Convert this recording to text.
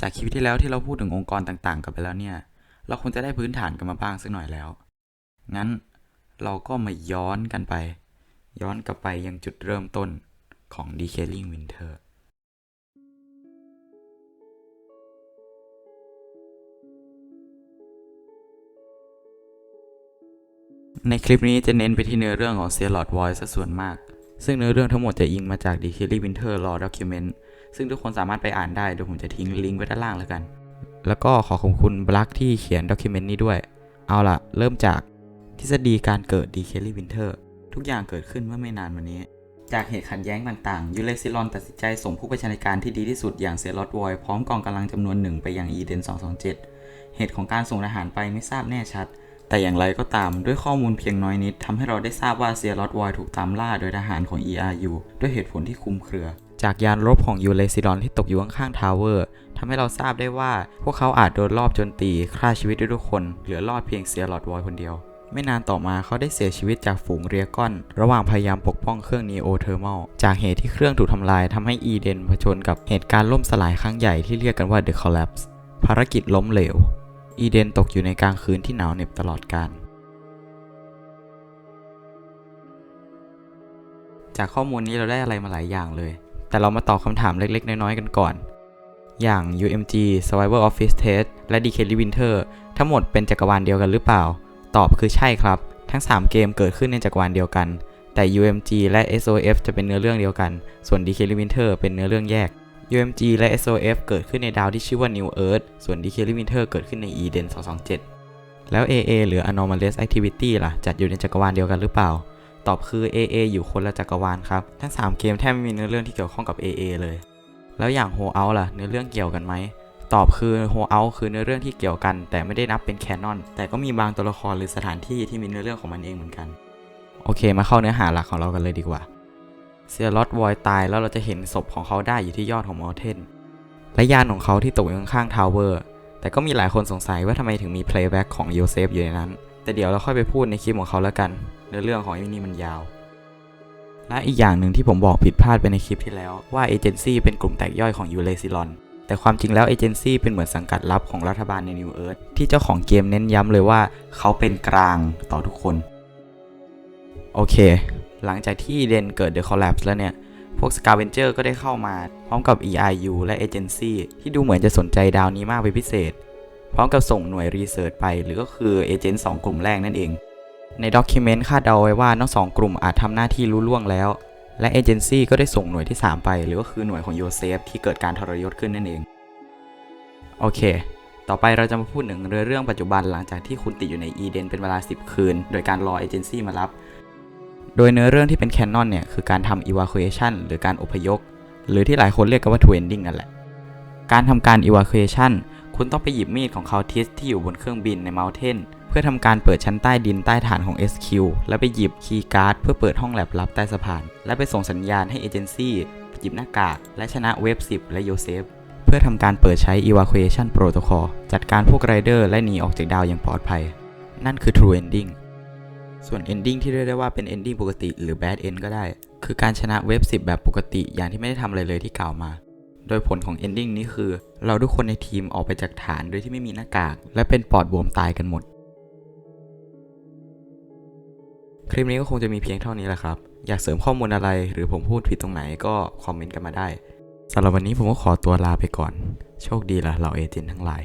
จากคลิปที่แล้วที่เราพูดถึงองค์กรต่างๆ กันไปแล้วเนี่ย เราคงจะได้พื้นฐานกันมาบ้างสักหน่อยแล้ว งั้นเราก็มาย้อนกันไป ย้อนกลับไปยังจุดเริ่มต้นของ Decaling Winter ในคลิปนี้จะเน้นไปที่เนื้อเรื่องของ s e a l o t Voice ซะส่วนมาก ซึ่งเนื้อเรื่องทั้งหมดจะอิงมาจาก Decaling Winter Law Document ซึ่งทุกคนสามารถไปอ่านได้เดี๋ยวผมจะทิ้งลิงก์ไว้ด้านล่างแล้วกัน แล้วก็ขอขอบคุณบลักที่เขียนด็อกิเมนต์นี้ด้วย เอาล่ะ เริ่มจากทฤษฎีการเกิดดีเคลลี่วินเทอร์ทุกอย่างเกิดขึ้นเมื่อไม่นานมานี้ จากเหตุขัดแย้งต่างๆ ยูเลซิลอนตัดสินใจส่งผู้ประชาการที่ดีที่สุดอย่างเซลอตวอยพร้อมกองกำลังจำนวนหนึ่งไปยังอีเดน 227 เหตุของการส่งทหารไปไม่ทราบแน่ชัด แต่อย่างไรก็ตามด้วยข้อมูลเพียงน้อยนิดทำให้เราได้ทราบว่าเซียรอตวอยถูกตามล่าโดยทหารของ ERU ด้วยเหตุผลที่คุมเครือ จากยานรบของยูเลซิดอนที่ตกอยู่ข้างๆทาวเวอร์ทำให้เราทราบได้ว่า พวกเขาอาจโดนลอบจมตีฆ่าชีวิตด้วยทุกคน เหลือรอดเพียงเซียรอตวอยคนเดียว ไม่นานต่อมาเขาได้เสียชีวิตจากฝูงเรียก้อน ระหว่างพยายามปกป้องเครื่องนีโอเทอร์ม l จากเหตุที่เครื่องถูกทำลายทำให้อีเดนเผชิญกับเหตุการณ์ล่มสลายครั้งใหญ่ที่เรียกกันว่า The Collapse ภารกิจล้มเหลว อีเดนตกอยู่ในกลางคืนที่หนาวเหน็บตลอดกาลจากข้อมูลนี้เราได้อะไรมาหลายอย่างเลย แต่เรามาตอบคำถามเล็กๆ น้อยๆ กันก่อน อย่าง UMG Survivor Office Test และ DK Winter ทั้งหมดเป็นจักรวาลเดียวกันหรือเปล่า ตอบคือใช่ครับ ทั้ง 3 เกมเกิดขึ้นในจักรวาลเดียวกัน แต่ UMG และ SOF จะเป็นเนื้อเรื่องเดียวกัน ส่วน DK Winter เป็นเนื้อเรื่องแยก UMG และ SOF เกิดขึ้นในดาวที่ชื่อว่า New Earth ส่วน DK Winter เกิดขึ้นใน Eden 227 แล้ว AA หรือ Anomalous Activity ล่ะ จัดอยู่ในจักรวาลเดียวกันหรือเปล่า ตอบคือ AA อยู่คนละจักรวาลครับ ทั้ง 3 เกมแทบไม่มีเนื้อเรื่องที่เกี่ยวข้องกับ AA เลย แล้วอย่าง h o Out ล่ะ เนื้อเรื่องเกี่ยวกันไหม ตอบคือ h o Out คือเนื้อเรื่องที่เกี่ยวกัน แต่ไม่ได้นับเป็นแคนนอน แต่ก็มีบางตัวละครหรือสถานที่ที่มีเนื้อเรื่องของมันเองเหมือนกัน โอเค มาเข้าเนื้อหาหลักของเรากันเลยดีกว่า เซียร์ลอตวอยตายแล้วเราจะเห็นศพของเขาได้อยู่ที่ยอดของมอเทน และยานของเขาที่ตกอยู่ข้างๆทาวเวอร์ แต่ก็มีหลายคนสงสัยว่าทำไมถึงมีเพลย์แบ็กของโยเซฟอยู่ในนั้น แต่เดี๋ยวเราค่อยไปพูดในคลิปของเขาแล้วกันเนื้อเรื่องของไอ้นี่มันยาว และอีกอย่างหนึ่งที่ผมบอกผิดพลาดไปในคลิปที่แล้วว่าเอเจนซี่เป็นกลุ่มแตกย่อยของยูเลซิลอนแต่ความจริงแล้วเอเจนซี่เป็นเหมือนสังกัดลับของรัฐบาลในนิวเอิร์ธที่เจ้าของเกมเน้นย้ำเลยว่าเขาเป็นกลางต่อทุกคน โอเค หลังจากที่เดนเกิด The Collapse แล้วเนี่ย พวก Scavenger ก็ได้เข้ามา พร้อมกับ ERU และ Agency ที่ดูเหมือนจะสนใจดาวนี้มากเป็นพิเศษ พร้อมกับส่งหน่วยรีเสิร์ชไปหรือก็คือเอเจนต์สองกลุ่มแรกนั่นเอง ในด็อกิเมนต์คาดเดาไว้ว่าทั้งสองกลุ่มอาจทำหน้าที่รู้ล่วงแล้ว และเอเจนซี่ก็ได้ส่งหน่วยที่ 3 ไป หรือก็คือหน่วยของโยเซฟที่เกิดการทรยศขึ้นนั่นเอง โอเค ต่อไปเราจะมาพูดถึงเรื่องเรื่องปัจจุบันหลังจากที่คุณติดอยู่ในอีเดนเป็นเวลา 10 คืน โดยการรอเอเจนซี่มารับ โดยเนื้อเรื่องที่เป็นแคนนอนเนี่ยคือการทำ evacuation หรือการอพยพหรือที่หลายคนเรียกกันว่า true ending นั่นแหละ การทำการ evacuation คุณต้องไปหยิบมีดของเขาทิสที่อยู่บนเครื่องบินใน Mountain เพื่อทำการเปิดชั้นใต้ดินใต้ฐานของ SQ แล้วไปหยิบคีย์การ์ดเพื่อเปิดห้องแลบลับใต้สะพาน และไปส่งสัญญาณให้เอเจนซี่หยิบหน้ากาก และชนะเวฟ10 และโยเซฟ เพื่อทำการเปิดใช้ evacuation protocol จัดการพวกไรเดอร์และหนีออกจากดาวอย่างปลอดภัย นั่นคือ true ending ส่วน ending ที่เรียกได้ว่าเป็น ending ปกติ หรือ bad end ก็ได้ คือการชนะเวฟ10 แบบปกติอย่างที่ไม่ได้ทำอะไรเลยที่กล่าวมา โดยผลของ ending นี้คือ เราทุกคนในทีมออกไปจากฐานโดยที่ไม่มีหน้ากาก และเป็นปอดบวมตายกันหมด คลิปนี้ก็คงจะมีเพียงเท่านี้แหละครับ อยากเสริมข้อมูลอะไรหรือผมพูดผิดตรงไหนก็คอมเมนต์กันมาได้สำหรับวันนี้ผมก็ขอตัวลาไปก่อน โชคดีละเหล่าเอเจนต์ทั้งหลาย